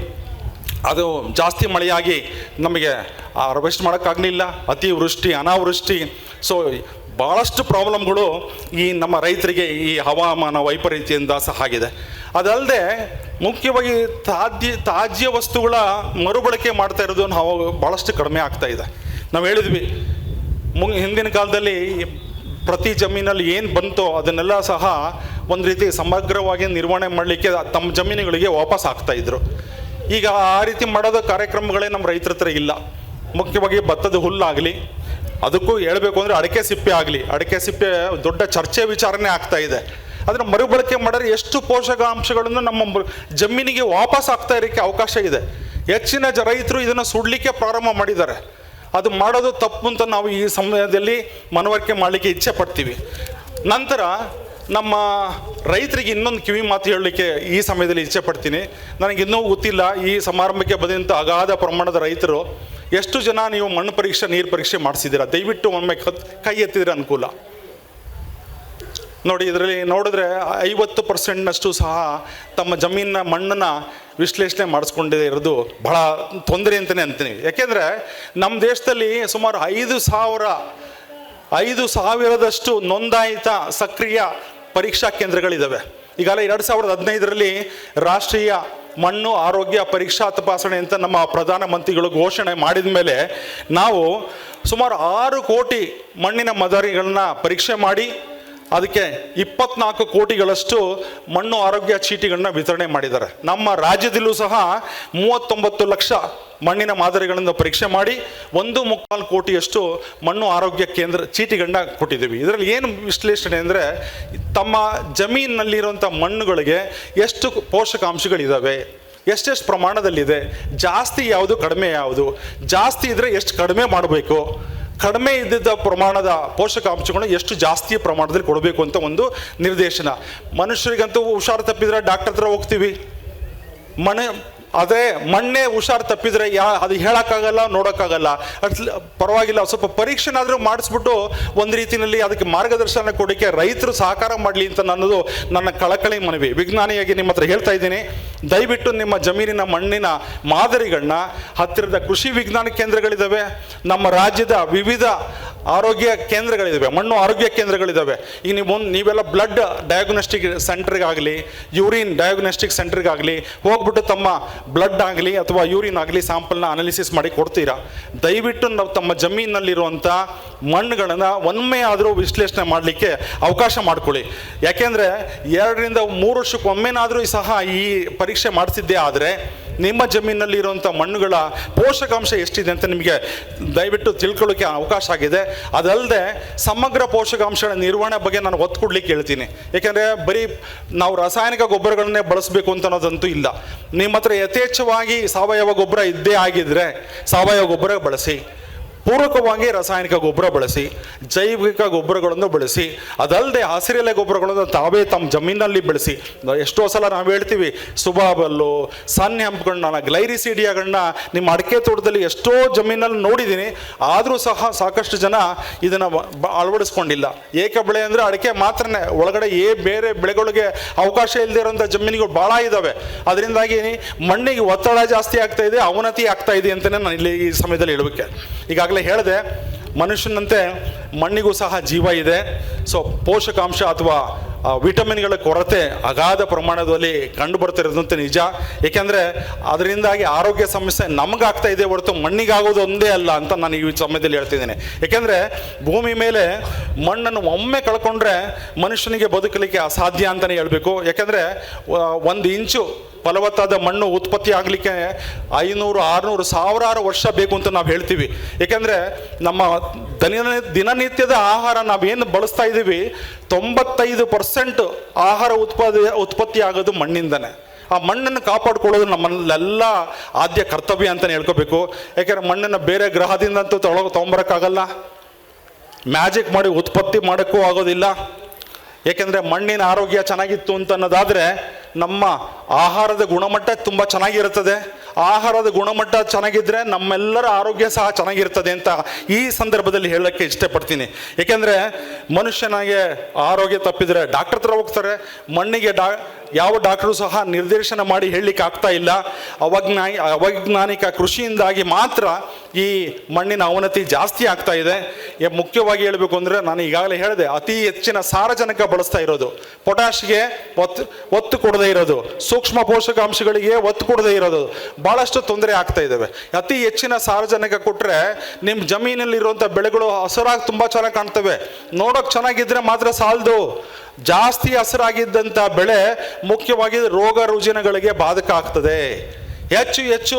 ಅದು ಜಾಸ್ತಿ ಮಳೆಯಾಗಿ ನಮಗೆ ಹಾರ್ವೆಸ್ಟ್ ಮಾಡೋಕ್ಕಾಗಲಿಲ್ಲ. ಅತಿವೃಷ್ಟಿ ಅನಾವೃಷ್ಟಿ. ಸೊ ಭಾಳಷ್ಟು ಪ್ರಾಬ್ಲಮ್ಗಳು ಈ ನಮ್ಮ ರೈತರಿಗೆ ಈ ಹವಾಮಾನ ವೈಪರೀತ್ಯದಿಂದ ಸಹ ಆಗಿದೆ. ಅದಲ್ಲದೆ ಮುಖ್ಯವಾಗಿ ತಾಜ್ಯ ತಾಜ್ಯ ವಸ್ತುಗಳ ಮರುಬಳಕೆ ಮಾಡ್ತಾ ಇರೋದು ನಾವು ಭಾಳಷ್ಟು ಕಡಿಮೆ ಆಗ್ತಾ ಇದೆ. ನಾವು ಹೇಳಿದ್ವಿ, ಮು, ಹಿಂದಿನ ಕಾಲದಲ್ಲಿ ಪ್ರತಿ ಜಮೀನಲ್ಲಿ ಏನು ಬಂತೋ ಅದನ್ನೆಲ್ಲ ಸಹ ಒಂದು ರೀತಿ ಸಮಗ್ರವಾಗಿ ನಿರ್ವಹಣೆ ಮಾಡಲಿಕ್ಕೆ ತಮ್ಮ ಜಮೀನುಗಳಿಗೆ ವಾಪಸ್ ಆಗ್ತಾ ಇದ್ರು. ಈಗ ಆ ರೀತಿ ಮಾಡೋದು ಕಾರ್ಯಕ್ರಮಗಳೇ ನಮ್ಮ ರೈತರ ಹತ್ರ ಇಲ್ಲ. ಮುಖ್ಯವಾಗಿ ಭತ್ತದ ಹುಲ್ಲಾಗಲಿ, ಅದಕ್ಕೂ ಹೇಳಬೇಕು ಅಂದರೆ ಅಡಕೆ ಸಿಪ್ಪೆ ಆಗಲಿ. ಅಡಿಕೆ ಸಿಪ್ಪೆ ದೊಡ್ಡ ಚರ್ಚೆ ವಿಚಾರಣೆ ಆಗ್ತಾ ಇದೆ. ಅದನ್ನು ಮರುಬಳಕೆ ಮಾಡಿದ್ರೆ ಎಷ್ಟು ಪೋಷಕಾಂಶಗಳನ್ನು ನಮ್ಮ ಜಮೀನಿಗೆ ವಾಪಸ್ ಆಗ್ತಾ ಇರೋಕ್ಕೆ ಅವಕಾಶ ಇದೆ. ಹೆಚ್ಚಿನ ಜ, ರೈತರು ಇದನ್ನು ಸುಡಲಿಕ್ಕೆ ಪ್ರಾರಂಭ ಮಾಡಿದ್ದಾರೆ. ಅದು ಮಾಡೋದು ತಪ್ಪು ಅಂತ ನಾವು ಈ ಸಮಯದಲ್ಲಿ ಮನವರಿಕೆ ಮಾಡಲಿಕ್ಕೆ ಇಚ್ಛೆ ಪಡ್ತೀವಿ. ನಂತರ ನಮ್ಮ ರೈತರಿಗೆ ಇನ್ನೊಂದು ಕಿವಿ ಮಾತು ಹೇಳಲಿಕ್ಕೆ ಈ ಸಮಯದಲ್ಲಿ ಇಚ್ಛೆ ಪಡ್ತೀನಿ. ನನಗೆ ಇನ್ನೂ ಗೊತ್ತಿಲ್ಲ ಈ ಸಮಾರಂಭಕ್ಕೆ ಬಂದಂಥ ಅಗಾಧ ಪ್ರಮಾಣದ ರೈತರು ಎಷ್ಟು ಜನ ನೀವು ಮಣ್ಣು ಪರೀಕ್ಷೆ, ನೀರು ಪರೀಕ್ಷೆ ಮಾಡಿಸಿದ್ದೀರಾ? ದಯವಿಟ್ಟು ಒಮ್ಮೆ ಕೈ ಎತ್ತಿದ್ರೆ ಅನುಕೂಲ. ನೋಡಿ, ಇದರಲ್ಲಿ ನೋಡಿದ್ರೆ ಐವತ್ತು ಪರ್ಸೆಂಟ್ನಷ್ಟು ಸಹ ತಮ್ಮ ಜಮೀನಿನ ಮಣ್ಣನ್ನು ವಿಶ್ಲೇಷಣೆ ಮಾಡಿಸ್ಕೊಂಡಿದೆ ಇರೋದು ಬಹಳ ತೊಂದರೆ ಅಂತಲೇ ಅಂತೀನಿ. ಯಾಕೆಂದರೆ ನಮ್ಮ ದೇಶದಲ್ಲಿ ಸುಮಾರು ಐದು ಸಾವಿರ, ಐದು ಸಾವಿರದಷ್ಟು ನೋಂದಾಯಿತ ಸಕ್ರಿಯ ಪರೀಕ್ಷಾ ಕೇಂದ್ರಗಳಿದ್ದಾವೆ ಈಗಾಗಲೇ ಎರಡು ಸಾವಿರದ ಹದಿನೈದರಲ್ಲಿ ರಾಷ್ಟ್ರೀಯ ಮಣ್ಣು ಆರೋಗ್ಯ ಪರೀಕ್ಷಾ ತಪಾಸಣೆ ಅಂತ ನಮ್ಮ ಪ್ರಧಾನಮಂತ್ರಿಗಳು ಘೋಷಣೆ ಮಾಡಿದ ಮೇಲೆ ನಾವು ಸುಮಾರು ಆರು ಕೋಟಿ ಮಣ್ಣಿನ ಮಾದರಿಗಳನ್ನ ಪರೀಕ್ಷೆ ಮಾಡಿ ಅದಕ್ಕೆ ಇಪ್ಪತ್ನಾಲ್ಕು ಕೋಟಿಗಳಷ್ಟು ಮಣ್ಣು ಆರೋಗ್ಯ ಚೀಟಿಗಳನ್ನ ವಿತರಣೆ ಮಾಡಿದ್ದಾರೆ. ನಮ್ಮ ರಾಜ್ಯದಲ್ಲೂ ಸಹ ಮೂವತ್ತೊಂಬತ್ತು ಲಕ್ಷ ಮಣ್ಣಿನ ಮಾದರಿಗಳನ್ನು ಪರೀಕ್ಷೆ ಮಾಡಿ ಒಂದು ಮುಕ್ಕಾಲು ಕೋಟಿಯಷ್ಟು ಮಣ್ಣು ಆರೋಗ್ಯ ಕೇಂದ್ರ ಚೀಟಿಗಳನ್ನ ಕೊಟ್ಟಿದ್ದೀವಿ. ಇದರಲ್ಲಿ ಏನು ವಿಶ್ಲೇಷಣೆ ಅಂದರೆ ತಮ್ಮ ಜಮೀನಿನಲ್ಲಿರುವಂಥ ಮಣ್ಣುಗಳಿಗೆ ಎಷ್ಟು ಪೋಷಕಾಂಶಗಳಿದ್ದಾವೆ ಎಷ್ಟೆಷ್ಟು ಪ್ರಮಾಣದಲ್ಲಿದೆ, ಜಾಸ್ತಿ ಯಾವುದು ಕಡಿಮೆ ಯಾವುದು, ಜಾಸ್ತಿ ಇದ್ದರೆ ಎಷ್ಟು ಕಡಿಮೆ ಮಾಡಬೇಕು ಕಡಿಮೆ ಇದ್ದಿದ್ದ ಪ್ರಮಾಣದ ಪೋಷಕಾಂಶಗಳು ಎಷ್ಟು ಜಾಸ್ತಿ ಪ್ರಮಾಣದಲ್ಲಿ ಕೊಡಬೇಕು ಅಂತ ಒಂದು ನಿರ್ದೇಶನ. ಮನುಷ್ಯರಿಗಂತೂ ಹುಷಾರು ತಪ್ಪಿದ್ರೆ ಡಾಕ್ಟರ್ ಹತ್ರ ಹೋಗ್ತೀವಿ. ಮಣೆ ಅದೇ ಮಣ್ಣೆ ಹುಷಾರು ತಪ್ಪಿದ್ರೆ ಯಾ, ಅದು ಹೇಳೋಕ್ಕಾಗಲ್ಲ, ನೋಡೋಕ್ಕಾಗಲ್ಲ. ಅಟ್ ಪರವಾಗಿಲ್ಲ, ಸ್ವಲ್ಪ ಪರೀಕ್ಷೆನಾದರೂ ಮಾಡಿಸ್ಬಿಟ್ಟು ಒಂದು ರೀತಿಯಲ್ಲಿ ಅದಕ್ಕೆ ಮಾರ್ಗದರ್ಶನ ಕೊಡೋಕ್ಕೆ ರೈತರು ಸಹಕಾರ ಮಾಡಲಿ ಅಂತ ನನ್ನದು ನನ್ನ ಕಳಕಳಿ ಮನವಿ. ವಿಜ್ಞಾನಿಯಾಗಿ ನಿಮ್ಮ ಹತ್ರ ಹೇಳ್ತಾ ಇದ್ದೀನಿ. ದಯವಿಟ್ಟು ನಿಮ್ಮ ಜಮೀನಿನ ಮಣ್ಣಿನ ಮಾದರಿಗಳನ್ನ ಹತ್ತಿರದ ಕೃಷಿ ವಿಜ್ಞಾನ ಕೇಂದ್ರಗಳಿದ್ದಾವೆ ನಮ್ಮ ರಾಜ್ಯದ ವಿವಿಧ ಆರೋಗ್ಯ ಕೇಂದ್ರಗಳಿದ್ದಾವೆ ಮಣ್ಣು ಆರೋಗ್ಯ ಕೇಂದ್ರಗಳಿದ್ದಾವೆ ಈಗ ನೀವು ಒಂದು ನೀವೆಲ್ಲ ಬ್ಲಡ್ ಡಯಾಗ್ನೋಸ್ಟಿಕ್ ಸೆಂಟ್ರಿಗಾಗಲಿ ಯೂರಿನ್ ಡಯಾಗ್ನೋಸ್ಟಿಕ್ ಸೆಂಟ್ರಿಗಾಗಲಿ ಹೋಗ್ಬಿಟ್ಟು ತಮ್ಮ ಬ್ಲಡ್ ಆಗಲಿ ಅಥವಾ ಯೂರಿನ್ ಆಗಲಿ ಸ್ಯಾಂಪಲ್ನ ಅನಾಲಿಸಿಸ್ ಮಾಡಿ ಕೊಡ್ತೀರಾ? ದಯವಿಟ್ಟು ನಾವು ತಮ್ಮ ಜಮೀನಿನಲ್ಲಿರುವಂಥ ಮಣ್ಣುಗಳನ್ನು ಒಮ್ಮೆ ಆದರೂ ವಿಶ್ಲೇಷಣೆ ಮಾಡಲಿಕ್ಕೆ ಅವಕಾಶ ಮಾಡಿಕೊಳ್ಳಿ. ಯಾಕೆಂದರೆ ಎರಡರಿಂದ ಮೂರು ವರ್ಷಕ್ಕೆ ಒಮ್ಮೆನಾದರೂ ಸಹ ಈ ಪರೀಕ್ಷೆ ಮಾಡಿಸಿದ್ದೇ ಆದರೆ ನಿಮ್ಮ ಜಮೀನಲ್ಲಿ ಇರುವಂಥ ಮಣ್ಣುಗಳ ಪೋಷಕಾಂಶ ಎಷ್ಟಿದೆ ಅಂತ ನಿಮಗೆ ದಯವಿಟ್ಟು ತಿಳ್ಕೊಳ್ಳೋಕೆ ಅವಕಾಶ ಆಗಿದೆ. ಅದಲ್ಲದೆ ಸಮಗ್ರ ಪೋಷಕಾಂಶಗಳ ನಿರ್ವಹಣೆ ಬಗ್ಗೆ ನಾನು ಒತ್ತು ಕೊಡ್ಲಿಕ್ಕೆ ಹೇಳ್ತೀನಿ. ಯಾಕೆಂದರೆ ಬರೀ ನಾವು ರಾಸಾಯನಿಕ ಗೊಬ್ಬರಗಳನ್ನೇ ಬಳಸಬೇಕು ಅಂತ ಅನ್ನೋದಂತೂ ಇಲ್ಲ. ನಿಮ್ಮ ಹತ್ರ ಯಥೇಚ್ಛವಾಗಿ ಸಾವಯವ ಗೊಬ್ಬರ ಇದ್ದೇ ಆಗಿದ್ದರೆ ಸಾವಯವ ಗೊಬ್ಬರ ಬಳಸಿ. ಪೂರಕವಾಗಿ ರಾಸಾಯನಿಕ ಗೊಬ್ಬರ ಬಳಸಿ, ಜೈವಿಕ ಗೊಬ್ಬರಗಳನ್ನು ಬಳಸಿ, ಅದಲ್ಲದೆ ಹಸಿರೆಲೆ ಗೊಬ್ಬರಗಳನ್ನು ತಾವೇ ತಮ್ಮ ಜಮೀನಲ್ಲಿ ಬೆಳೆಸಿ. ಎಷ್ಟೋ ಸಲ ನಾವು ಹೇಳ್ತೀವಿ ಸುಬಾಬಲ್ಲು ಸನ್ ಹೆಂಪ್ಗಳನ್ನ ಗ್ಲೈರಿಸೀಡಿಯಾಗಳನ್ನ ನಿಮ್ಮ ಅಡಿಕೆ ತೋಟದಲ್ಲಿ ಎಷ್ಟೋ ಜಮೀನಲ್ಲಿ ನೋಡಿದ್ದೀನಿ, ಆದರೂ ಸಹ ಸಾಕಷ್ಟು ಜನ ಇದನ್ನು ಅಳವಡಿಸ್ಕೊಂಡಿಲ್ಲ. ಏಕ ಬೆಳೆ ಅಂದರೆ ಅಡಿಕೆ ಮಾತ್ರನೇ, ಒಳಗಡೆ ಏ ಬೇರೆ ಬೆಳೆಗಳಿಗೆ ಅವಕಾಶ ಇಲ್ಲದೆ ಇರೋಂಥ ಜಮೀನುಗಳು ಭಾಳ ಇದ್ದಾವೆ ಅದರಿಂದಾಗಿ ಮಣ್ಣಿಗೆ ಒತ್ತಡ ಜಾಸ್ತಿ ಆಗ್ತಾ ಇದೆ, ಅವನತಿ ಆಗ್ತಾ ಇದೆ ಅಂತಲೇ ನಾನು ಇಲ್ಲಿ ಈ ಸಮಯದಲ್ಲಿ ಹೇಳಬೇಕು ಈಗಾಗಲೇ ಹೇಳಿದೆ, ಮನುಷ್ಯನಂತೆ ಮಣ್ಣಿಗೂ ಸಹ ಜೀವ ಇದೆ. ಸೊ ಪೋಷಕಾಂಶ ಅಥವಾ ವಿಟಮಿನ್ಗಳ ಕೊರತೆ ಅಗಾಧ ಪ್ರಮಾಣದಲ್ಲಿ ಕಂಡು ಬರ್ತಿರೋದಂತ ನಿಜ. ಏಕೆಂದರೆ, ಅದರಿಂದಾಗಿ ಆರೋಗ್ಯ ಸಮಸ್ಯೆ ನಮಗಾಗ್ತಾ ಇದೆ ಹೊರತು ಮಣ್ಣಿಗಾಗೋದು ಒಂದೇ ಅಲ್ಲ ಅಂತ ನಾನು ಈ ಸಮಯದಲ್ಲಿ ಹೇಳ್ತಿದ್ದೇನೆ. ಏಕೆಂದರೆ, ಭೂಮಿ ಮೇಲೆ ಮಣ್ಣನ್ನು ಒಮ್ಮೆ ಕಳ್ಕೊಂಡ್ರೆ ಮನುಷ್ಯನಿಗೆ ಬದುಕಲಿಕ್ಕೆ ಅಸಾಧ್ಯ ಅಂತಲೇ ಹೇಳಬೇಕು. ಯಾಕೆಂದರೆ ಒಂದು ಇಂಚು ಫಲವತ್ತಾದ ಮಣ್ಣು ಉತ್ಪತ್ತಿ ಆಗಲಿಕ್ಕೆ ಐನೂರು, ಆರುನೂರು, ಸಾವಿರಾರು ವರ್ಷ ಬೇಕು ಅಂತ ನಾವು ಹೇಳ್ತೀವಿ. ಏಕೆಂದರೆ ನಮ್ಮ ದಿನ ದಿನನಿತ್ಯದ ಆಹಾರ ನಾವೇನು ಬಳಸ್ತಾ ಇದ್ದೀವಿ, ತೊಂಬತ್ತೈದು ಪರ್ಸೆಂಟ್ ಆಹಾರ ಉತ್ಪಾದ, ಉತ್ಪತ್ತಿ ಆಗೋದು ಮಣ್ಣಿಂದನೇ. ಆ ಮಣ್ಣನ್ನು ಕಾಪಾಡ್ಕೊಳ್ಳೋದು ನಮ್ಮಲ್ಲೆಲ್ಲ ಆದ್ಯ ಕರ್ತವ್ಯ ಅಂತಲೇ ಹೇಳ್ಕೋಬೇಕು. ಯಾಕೆಂದರೆ ಮಣ್ಣನ್ನು ಬೇರೆ ಗ್ರಹದಿಂದಂತೂ ತೊಳೋ ತೊಗೊಂಬರೋಕ್ಕಾಗಲ್ಲ ಮ್ಯಾಜಿಕ್ ಮಾಡಿ ಉತ್ಪತ್ತಿ ಮಾಡೋಕ್ಕೂ ಆಗೋದಿಲ್ಲ. ಏಕೆಂದರೆ ಮಣ್ಣಿನ ಆರೋಗ್ಯ ಚೆನ್ನಾಗಿತ್ತು ಅಂತ ಅನ್ನೋದಾದರೆ ನಮ್ಮ ಆಹಾರದ ಗುಣಮಟ್ಟ ತುಂಬ ಚೆನ್ನಾಗಿರುತ್ತದೆ. ಆಹಾರದ ಗುಣಮಟ್ಟ ಚೆನ್ನಾಗಿದ್ದರೆ ನಮ್ಮೆಲ್ಲರ ಆರೋಗ್ಯ ಸಹ ಚೆನ್ನಾಗಿರ್ತದೆ ಅಂತ ಈ ಸಂದರ್ಭದಲ್ಲಿ ಹೇಳೋಕ್ಕೆ ಇಷ್ಟಪಡ್ತೀನಿ. ಏಕೆಂದರೆ ಮನುಷ್ಯನಿಗೆ ಆರೋಗ್ಯ ತಪ್ಪಿದರೆ ಡಾಕ್ಟರ್ ಹತ್ರ ಹೋಗ್ತಾರೆ, ಮಣ್ಣಿಗೆ ಡಾ ಯಾವ ಡಾಕ್ಟ್ರು ಸಹ ನಿರ್ದೇಶನ ಮಾಡಿ ಹೇಳಲಿಕ್ಕೆ ಆಗ್ತಾ ಇಲ್ಲ. ಅವಜ್ಞಾ ಅವೈಜ್ಞಾನಿಕ ಕೃಷಿಯಿಂದಾಗಿ ಮಾತ್ರ ಈ ಮಣ್ಣಿನ ಅವನತಿ ಜಾಸ್ತಿ ಆಗ್ತಾ ಇದೆ. ಮುಖ್ಯವಾಗಿ ಹೇಳಬೇಕು ಅಂದರೆ ನಾನು ಈಗಾಗಲೇ ಹೇಳಿದೆ, ಅತಿ ಹೆಚ್ಚಿನ ಸಾರಜನಕ ಬಳಸ್ತಾ ಇರೋದು. ಪೊಟ್ಯಾಶ್ಗೆ ಒತ್ತು ಒತ್ತು ಕೊಡದೇ ಇರೋದು. ಸೂಕ್ಷ್ಮ ಪೋಷಕಾಂಶಗಳಿಗೆ ಒತ್ತು ಕೊಡದೇ ಇರೋದು. ಭಾಳಷ್ಟು ತೊಂದರೆ ಆಗ್ತಾ ಇದ್ದಾವೆ ಅತಿ ಹೆಚ್ಚಿನ ಸಾರಜನಕ ಕೊಟ್ಟರೆ ನಿಮ್ಮ ಜಮೀನಲ್ಲಿರುವಂಥ ಬೆಳೆಗಳು ಹಸರಾಗಿ ತುಂಬ ಚೆನ್ನಾಗಿ ಕಾಣ್ತವೆ. ನೋಡೋಕೆ ಚೆನ್ನಾಗಿದ್ದರೆ ಮಾತ್ರ ಸಾಲದು. ಜಾಸ್ತಿ ಹಸಿರಾಗಿದ್ದಂಥ ಬೆಳೆ ಮುಖ್ಯವಾಗಿ ರೋಗ ರುಜಿನಗಳಿಗೆ ಬಾಧಕ ಆಗ್ತದೆ. ಹೆಚ್ಚು ಹೆಚ್ಚು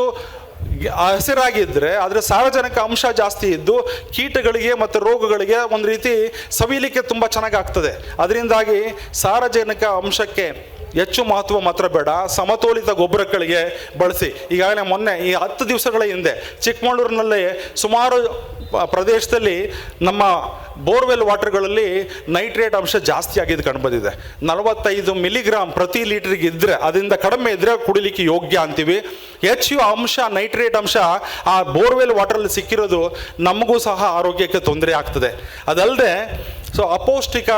ಹಸಿರಾಗಿದ್ದರೆ ಅದರ ಸಾರ್ವಜನಿಕ ಅಂಶ ಜಾಸ್ತಿ ಇದ್ದು ಕೀಟಗಳಿಗೆ ಮತ್ತು ರೋಗಗಳಿಗೆ ಒಂದು ರೀತಿ ಸವಿಲಿಕ್ಕೆ ತುಂಬ ಚೆನ್ನಾಗಿ ಆಗ್ತದೆ. ಅದರಿಂದಾಗಿ ಸಾರಜನಕ ಅಂಶಕ್ಕೆ ಹೆಚ್ಚು ಮಹತ್ವ ಮಾತ್ರ ಬೇಡ, ಸಮತೋಲಿತ ಗೊಬ್ಬರಗಳಿಗೆ ಬಳಸಿ. ಈಗಾಗಲೇ ಮೊನ್ನೆ, ಈ ಹತ್ತು ದಿವಸಗಳ ಹಿಂದೆ ಚಿಕ್ಕಮಗಳೂರಿನಲ್ಲಿ ಸುಮಾರು ಪ್ರದೇಶದಲ್ಲಿ ನಮ್ಮ ಬೋರ್ವೆಲ್ ವಾಟರ್ಗಳಲ್ಲಿ ನೈಟ್ರೇಟ್ ಅಂಶ ಜಾಸ್ತಿ ಆಗಿದ್ದು ಕಂಡುಬಂದಿದೆ. ನಲವತ್ತೈದು ಮಿಲಿಗ್ರಾಮ್ ಪ್ರತಿ ಲೀಟ್ರಿಗೆ ಇದ್ದರೆ ಅದರಿಂದ ಕಡಿಮೆ ಇದ್ದರೆ ಕುಡಿಲಿಕ್ಕೆ ಯೋಗ್ಯ ಅಂತೀವಿ. ಹೆಚ್ಚು ಅಂಶ, ನೈಟ್ರೇಟ್ ಅಂಶ ಆ ಬೋರ್ವೆಲ್ ವಾಟರಲ್ಲಿ ಸಿಕ್ಕಿರೋದು ನಮಗೂ ಸಹ ಆರೋಗ್ಯಕ್ಕೆ ತೊಂದರೆ ಆಗ್ತದೆ. ಅದಲ್ಲದೆ ಸೊ ಅಪೌಷ್ಟಿಕ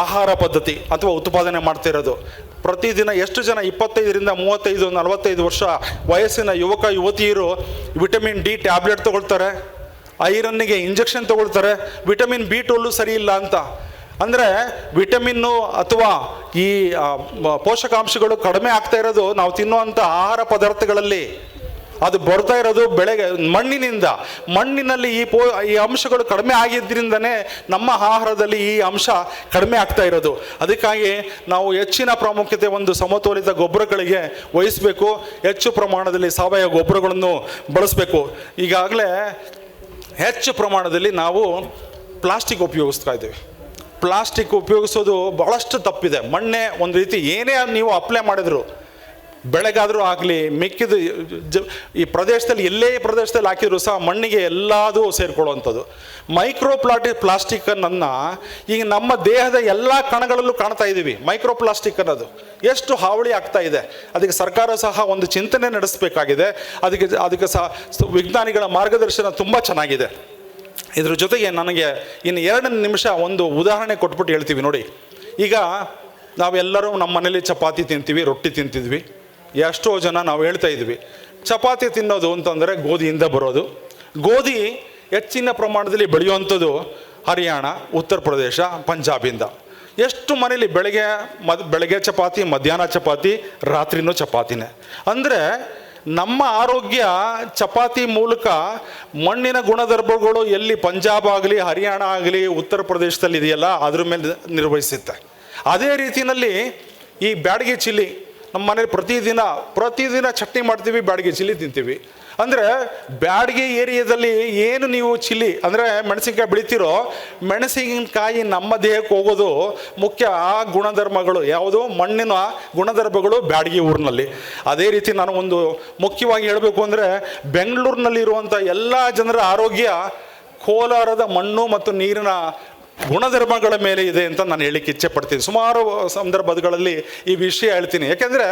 ಆಹಾರ ಪದ್ಧತಿ ಅಥವಾ ಉತ್ಪಾದನೆ ಮಾಡ್ತಿರೋದು ಪ್ರತಿದಿನ ಎಷ್ಟು ಜನ ಇಪ್ಪತ್ತೈದರಿಂದ ಮೂವತ್ತೈದು, ನಲವತ್ತೈದು ವರ್ಷ ವಯಸ್ಸಿನ ಯುವಕ, ಯುವತಿಯರು ವಿಟಮಿನ್ ಡಿ ಟ್ಯಾಬ್ಲೆಟ್ ತೊಗೊಳ್ತಾರೆ, ಐರನ್ನಿಗೆ ಇಂಜೆಕ್ಷನ್ ತೊಗೊಳ್ತಾರೆ, ವಿಟಮಿನ್ ಬಿ ಟೋಲು ಸರಿ ಇಲ್ಲ ಅಂತ. ಅಂದರೆ ವಿಟಮಿನ್ನು ಅಥವಾ ಈ ಪೋಷಕಾಂಶಗಳು ಕಡಿಮೆ ಆಗ್ತಾ ಇರೋದು ನಾವು ತಿನ್ನುವಂಥ ಆಹಾರ ಪದಾರ್ಥಗಳಲ್ಲಿ. ಅದು ಬರ್ತಾ ಇರೋದು ಬೆಳೆಗೆ, ಮಣ್ಣಿನಿಂದ. ಮಣ್ಣಿನಲ್ಲಿ ಈ ಪೋ, ಈ ಅಂಶಗಳು ಕಡಿಮೆ ಆಗಿದ್ದರಿಂದನೇ ನಮ್ಮ ಆಹಾರದಲ್ಲಿ ಈ ಅಂಶ ಕಡಿಮೆ ಆಗ್ತಾ ಇರೋದು. ಅದಕ್ಕಾಗಿ ನಾವು ಹೆಚ್ಚಿನ ಪ್ರಾಮುಖ್ಯತೆ ಒಂದು ಸಮತೋಲಿತ ಗೊಬ್ಬರಗಳಿಗೆ ವಹಿಸಬೇಕು. ಹೆಚ್ಚು ಪ್ರಮಾಣದಲ್ಲಿ ಸಾವಯವ ಗೊಬ್ಬರಗಳನ್ನು ಬಳಸಬೇಕು. ಈಗಾಗಲೇ ಹೆಚ್ಚು ಪ್ರಮಾಣದಲ್ಲಿ ನಾವು ಪ್ಲಾಸ್ಟಿಕ್ ಉಪಯೋಗಿಸ್ತಾ ಇದ್ದೀವಿ. ಪ್ಲಾಸ್ಟಿಕ್ ಉಪಯೋಗಿಸೋದು ಭಾಳಷ್ಟು ತಪ್ಪಿದೆ. ಮಣ್ಣೆ ಒಂದು ರೀತಿ ಏನೇ ನೀವು ಅಪ್ಲೈ ಮಾಡಿದ್ರು ಬೆಳೆಗಾದರೂ ಆಗಲಿ ಮಿಕ್ಕಿದ ಈ ಪ್ರದೇಶದಲ್ಲಿ ಎಲ್ಲೇ ಪ್ರದೇಶದಲ್ಲಿ ಹಾಕಿದ್ರು ಸಹ ಮಣ್ಣಿಗೆ ಎಲ್ಲದೂ ಸೇರಿಕೊಳ್ಳುವಂಥದ್ದು. ಮೈಕ್ರೋ ಪ್ಲಾಟಿ ಪ್ಲಾಸ್ಟಿಕ್ಕನ್ನು ಈಗ ನಮ್ಮ ದೇಹದ ಎಲ್ಲ ಕಣಗಳಲ್ಲೂ ಕಾಣ್ತಾ ಇದ್ದೀವಿ ಮೈಕ್ರೋ ಪ್ಲಾಸ್ಟಿಕ್ ಅನ್ನೋದು ಎಷ್ಟು ಹಾವಳಿ ಆಗ್ತಾ ಇದೆ. ಅದಕ್ಕೆ ಸರ್ಕಾರ ಸಹ ಒಂದು ಚಿಂತನೆ ನಡೆಸಬೇಕಾಗಿದೆ. ಅದಕ್ಕೆ ಅದಕ್ಕೆ ಸಹ ವಿಜ್ಞಾನಿಗಳ ಮಾರ್ಗದರ್ಶನ ತುಂಬ ಚೆನ್ನಾಗಿದೆ. ಇದ್ರ ಜೊತೆಗೆ ನನಗೆ ಇನ್ನು ಎರಡನೇ ನಿಮಿಷ ಒಂದು ಉದಾಹರಣೆ ಕೊಟ್ಬಿಟ್ಟು ಹೇಳ್ತೀವಿ ನೋಡಿ. ಈಗ ನಾವೆಲ್ಲರೂ ನಮ್ಮ ಮನೇಲಿ ಚಪಾತಿ ತಿಂತೀವಿ, ರೊಟ್ಟಿ ತಿಂತಿದ್ವಿ. ಎಷ್ಟೋ ಜನ ನಾವು ಹೇಳ್ತಾ ಇದ್ವಿ. ಚಪಾತಿ ತಿನ್ನೋದು ಅಂತಂದರೆ ಗೋಧಿಯಿಂದ ಬರೋದು. ಗೋಧಿ ಹೆಚ್ಚಿನ ಪ್ರಮಾಣದಲ್ಲಿ ಬೆಳೆಯುವಂಥದ್ದು ಹರಿಯಾಣ, ಉತ್ತರ ಪ್ರದೇಶ, ಪಂಜಾಬಿಂದ. ಎಷ್ಟು ಮನೇಲಿ ಬೆಳಗ್ಗೆ ಮದ್, ಬೆಳಗ್ಗೆ ಚಪಾತಿ, ಮಧ್ಯಾಹ್ನ ಚಪಾತಿ, ರಾತ್ರಿನೂ ಚಪಾತಿನೇ. ಅಂದರೆ ನಮ್ಮ ಆರೋಗ್ಯ ಚಪಾತಿ ಮೂಲಕ ಮಣ್ಣಿನ ಗುಣಧರ್ಮಗಳು ಎಲ್ಲಿ ಪಂಜಾಬ್ ಆಗಲಿ, ಹರಿಯಾಣ ಆಗಲಿ, ಉತ್ತರ ಪ್ರದೇಶದಲ್ಲಿ ಇದೆಯಲ್ಲ, ಅದ್ರ ಮೇಲೆ ನಿರ್ವಹಿಸುತ್ತೆ. ಅದೇ ರೀತಿಯಲ್ಲಿ ಈ ಬ್ಯಾಡಗಿ ಚಿಲ್ಲಿ ನಮ್ಮ ಮನೇಲಿ ಪ್ರತಿದಿನ ಪ್ರತಿದಿನ ಚಟ್ನಿ ಮಾಡ್ತೀವಿ, ಬ್ಯಾಡಿಗೆ ಚಿಲ್ಲಿ ತಿಂತೀವಿ. ಅಂದರೆ ಬ್ಯಾಡಿಗೆ ಏರಿಯಾದಲ್ಲಿ ಏನು ನೀವು ಚಿಲ್ಲಿ, ಅಂದರೆ ಮೆಣಸಿನ್ಕಾಯಿ ಬೆಳಿತೀರೋ, ಮೆಣಸಿನಕಾಯಿ ನಮ್ಮ ದೇಹಕ್ಕೆ ಹೋಗೋದು ಮುಖ್ಯ ಆ ಗುಣಧರ್ಮಗಳು. ಯಾವುದು ಮಣ್ಣಿನ ಗುಣಧರ್ಮಗಳು ಬ್ಯಾಡಗಿ ಊರಿನಲ್ಲಿ. ಅದೇ ರೀತಿ ನಾನು ಒಂದು ಮುಖ್ಯವಾಗಿ ಹೇಳಬೇಕು ಅಂದರೆ, ಬೆಂಗಳೂರಿನಲ್ಲಿರುವಂಥ ಎಲ್ಲ ಜನರ ಆರೋಗ್ಯ ಕೋಲಾರದ ಮಣ್ಣು ಮತ್ತು ನೀರಿನ ಗುಣಧರ್ಮಗಳ ಮೇಲೆ ಇದೆ ಅಂತ ನಾನು ಹೇಳಿಕ್ಕೆ ಇಚ್ಛೆ ಪಡ್ತೀನಿ ಸುಮಾರು ಸಂದರ್ಭಗಳಲ್ಲಿ ಈ ವಿಷಯ ಹೇಳ್ತೀನಿ. ಯಾಕೆಂದರೆ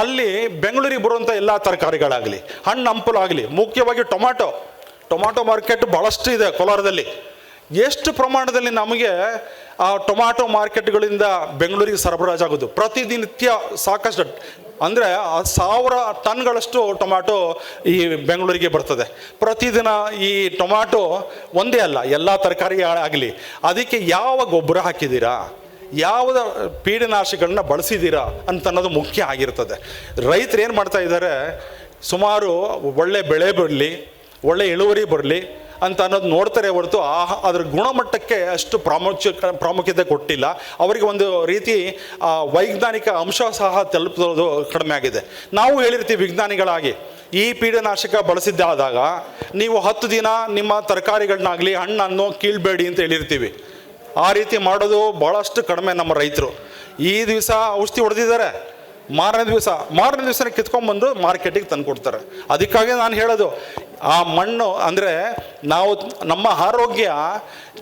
ಅಲ್ಲಿ ಬೆಂಗಳೂರಿಗೆ ಬರುವಂಥ ಎಲ್ಲ ತರಕಾರಿಗಳಾಗಲಿ, ಹಣ್ಣು ಹಂಪಲಾಗಲಿ, ಮುಖ್ಯವಾಗಿ ಟೊಮ್ಯಾಟೊ ಟೊಮಾಟೊ ಮಾರ್ಕೆಟ್ ಭಾಳಷ್ಟು ಇದೆ ಕೋಲಾರದಲ್ಲಿ. ಎಷ್ಟು ಪ್ರಮಾಣದಲ್ಲಿ ನಮಗೆ ಆ ಟೊಮಾಟೊ ಮಾರ್ಕೆಟ್ಗಳಿಂದ ಬೆಂಗಳೂರಿಗೆ ಸರಬರಾಜಾಗೋದು? ಪ್ರತಿದಿನಿತ್ಯ ಸಾಕಷ್ಟು ಅಂದರೆ ಸಾವಿರ ಟನ್ಗಳಷ್ಟು ಟೊಮ್ಯಾಟೊ ಈ ಬೆಂಗಳೂರಿಗೆ ಬರ್ತದೆ. ಪ್ರತಿದಿನ ಈ ಟೊಮ್ಯಾಟೊ ಒಂದೇ ಅಲ್ಲ, ಎಲ್ಲ ತರಕಾರಿ ಆಗಲಿ. ಅದಕ್ಕೆ ಯಾವ ಗೊಬ್ಬರ ಹಾಕಿದ್ದೀರಾ? ಯಾವುದ ಪೀಡನಾಶಗಳನ್ನ ಬಳಸಿದ್ದೀರಾ ಅಂತ ಅನ್ನೋದು ಮುಖ್ಯ ಆಗಿರ್ತದೆ. ರೈತರು ಏನು ಮಾಡ್ತಾ ಇದ್ದಾರೆ? ಸುಮಾರು ಒಳ್ಳೆ ಬೆಳೆ ಬರಲಿ, ಒಳ್ಳೆ ಇಳುವರಿ ಬರಲಿ ಅಂತ ಅನ್ನೋದು ನೋಡ್ತಾರೆ ಹೊರತು ಆ ಅದರ ಗುಣಮಟ್ಟಕ್ಕೆ ಅಷ್ಟು ಪ್ರಾಮುಖ್ಯ, ಪ್ರಾಮುಖ್ಯತೆ ಕೊಟ್ಟಿಲ್ಲ. ಅವರಿಗೆ ಒಂದು ರೀತಿ ವೈಜ್ಞಾನಿಕ ಅಂಶ ಸಹ ತಲುಪೋದು ಕಡಿಮೆ ಆಗಿದೆ. ನಾವು ಹೇಳಿರ್ತೀವಿ ವಿಜ್ಞಾನಿಗಳಾಗಿ, ಈ ಪೀಡನಾಶಕ ಬಳಸಿದ್ದಾದಾಗ ನೀವು ಹತ್ತು ದಿನ ನಿಮ್ಮ ತರಕಾರಿಗಳನ್ನಾಗಲಿ, ಹಣ್ಣನ್ನು ಕೀಳ್ಬೇಡಿ ಅಂತ ಹೇಳಿರ್ತೀವಿ. ಆ ರೀತಿ ಮಾಡೋದು ಭಾಳಷ್ಟು ಕಡಿಮೆ ನಮ್ಮ ರೈತರು. ಈ ದಿವಸ ಔಷಧಿ ಹೊಡೆದಿದ್ದಾರೆ. ಮಾರನೇ ದಿವಸ, ಮಾರನೇ ದಿವಸನೇ ಕಿತ್ಕೊಂಡ್ಬಂದು ಮಾರ್ಕೆಟಿಗೆ ತಂದು ಕೊಡ್ತಾರೆ ಅದಕ್ಕಾಗಿ ನಾನು ಹೇಳೋದು, ಆ ಮಣ್ಣು ಅಂದರೆ ನಾವು ನಮ್ಮ ಆರೋಗ್ಯ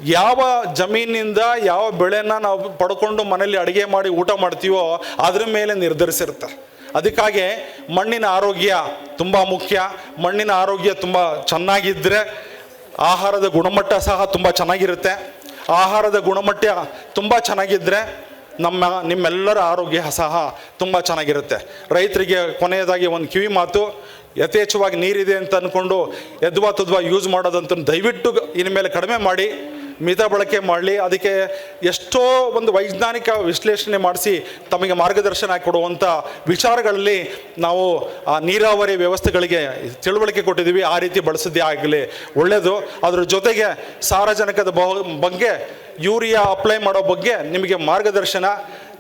ಯಾವ ಜಮೀನಿಂದ ಯಾವ ಬೆಳೆನ ನಾವು ಪಡ್ಕೊಂಡು ಮನೇಲಿ ಅಡುಗೆ ಮಾಡಿ ಊಟ ಮಾಡ್ತೀವೋ ಅದ್ರ ಮೇಲೆ ನಿರ್ಧರಿಸಿರುತ್ತೆ ಅದಕ್ಕಾಗಿ ಮಣ್ಣಿನ ಆರೋಗ್ಯ ತುಂಬ ಮುಖ್ಯ. ಮಣ್ಣಿನ ಆರೋಗ್ಯ ತುಂಬ ಚೆನ್ನಾಗಿದ್ದರೆ ಆಹಾರದ ಗುಣಮಟ್ಟ ಸಹ ತುಂಬ ಚೆನ್ನಾಗಿರುತ್ತೆ. ಆಹಾರದ ಗುಣಮಟ್ಟ ತುಂಬ ಚೆನ್ನಾಗಿದ್ದರೆ ನಮ್ಮ ನಿಮ್ಮೆಲ್ಲರ ಆರೋಗ್ಯ ಸಹ ತುಂಬ ಚೆನ್ನಾಗಿರುತ್ತೆ. ರೈತರಿಗೆ ಕೊನೆಯದಾಗಿ ಒಂದು ಕಿವಿ ಮಾತು, ಯಥೇಚ್ಛವಾಗಿ ನೀರಿದೆ ಅಂತ ಅಂದ್ಕೊಂಡು ಎದ್ವಾ ತದ್ವಾ ಯೂಸ್ ಮಾಡೋದಂತ ದಯವಿಟ್ಟು ಇನ್ಮೇಲೆ ಕಡಿಮೆ ಮಾಡಿ. ಮಿತ ಬಳಕೆ ಮಾಡಲಿ, ಅದಕ್ಕೆ ಎಷ್ಟೋ ಒಂದು ವೈಜ್ಞಾನಿಕ ವಿಶ್ಲೇಷಣೆ ಮಾಡಿಸಿ ತಮಗೆ ಮಾರ್ಗದರ್ಶನ ಕೊಡುವಂಥ ವಿಚಾರಗಳಲ್ಲಿ ನಾವು ಆ ನೀರಾವರಿ ವ್ಯವಸ್ಥೆಗಳಿಗೆ ತಿಳುವಳಿಕೆ ಕೊಟ್ಟಿದ್ದೀವಿ. ಆ ರೀತಿ ಬಳಸೋದೇ ಆಗಲಿ ಒಳ್ಳೆಯದು ಅದರ ಜೊತೆಗೆ ಸಾರಜನಕದ ಬಗ್ಗೆ, ಯೂರಿಯಾ ಅಪ್ಲೈ ಮಾಡೋ ಬಗ್ಗೆ ನಿಮಗೆ ಮಾರ್ಗದರ್ಶನ,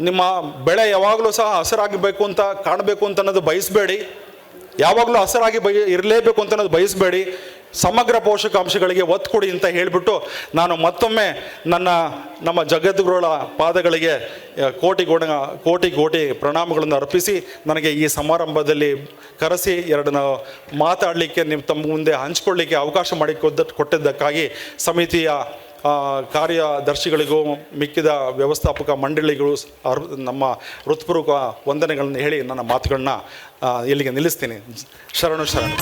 ನಿಮ್ಮ ಬೆಳೆ ಯಾವಾಗಲೂ ಸಹ ಹಸಿರಾಗಬೇಕು ಅಂತ ಕಾಣಬೇಕು ಅಂತ ಅನ್ನೋದು ಬಯಸಬೇಡಿ. ಯಾವಾಗಲೂ ಹಸರಾಗಿ ಬಯ, ಇರಲೇಬೇಕು ಅಂತ ಅನ್ನೋದು ಬಯಸಬೇಡಿ. ಸಮಗ್ರ ಪೋಷಕಾಂಶಗಳಿಗೆ ಒತ್ತು ಕೊಡಿ ಅಂತ ಹೇಳಿಬಿಟ್ಟು ನಾನು ಮತ್ತೊಮ್ಮೆ ನನ್ನ, ನಮ್ಮ ಜಗದ್ಗುರುಗಳ ಪಾದಗಳಿಗೆ ಕೋಟಿ ಗುಣ, ಕೋಟಿ ಕೋಟಿ ಪ್ರಣಾಮಗಳನ್ನು ಅರ್ಪಿಸಿ ನನಗೆ ಈ ಸಮಾರಂಭದಲ್ಲಿ ಕರೆಸಿ ಎರಡನ್ನ ಮಾತಾಡಲಿಕ್ಕೆ ನಿಮ್ಮ ತಮ್ಮ ಮುಂದೆ ಹಂಚ್ಕೊಳ್ಳಿಕ್ಕೆ ಅವಕಾಶ ಮಾಡಿ ಕೊಟ್ಟಿದ್ದಕ್ಕಾಗಿ ಸಮಿತಿಯ ಕಾರ್ಯದರ್ಶಿಗಳಿಗೂ ಮಿಕ್ಕಿದ ವ್ಯವಸ್ಥಾಪಕ ಮಂಡಳಿಗಳು ನಮ್ಮ ಹೃತ್ಪೂರ್ವಕ ವಂದನೆಗಳನ್ನು ಹೇಳಿ ನನ್ನ ಮಾತುಗಳನ್ನ ಇಲ್ಲಿಗೆ ನಿಲ್ಲಿಸ್ತೀನಿ. ಶರಣು ಶರಣು.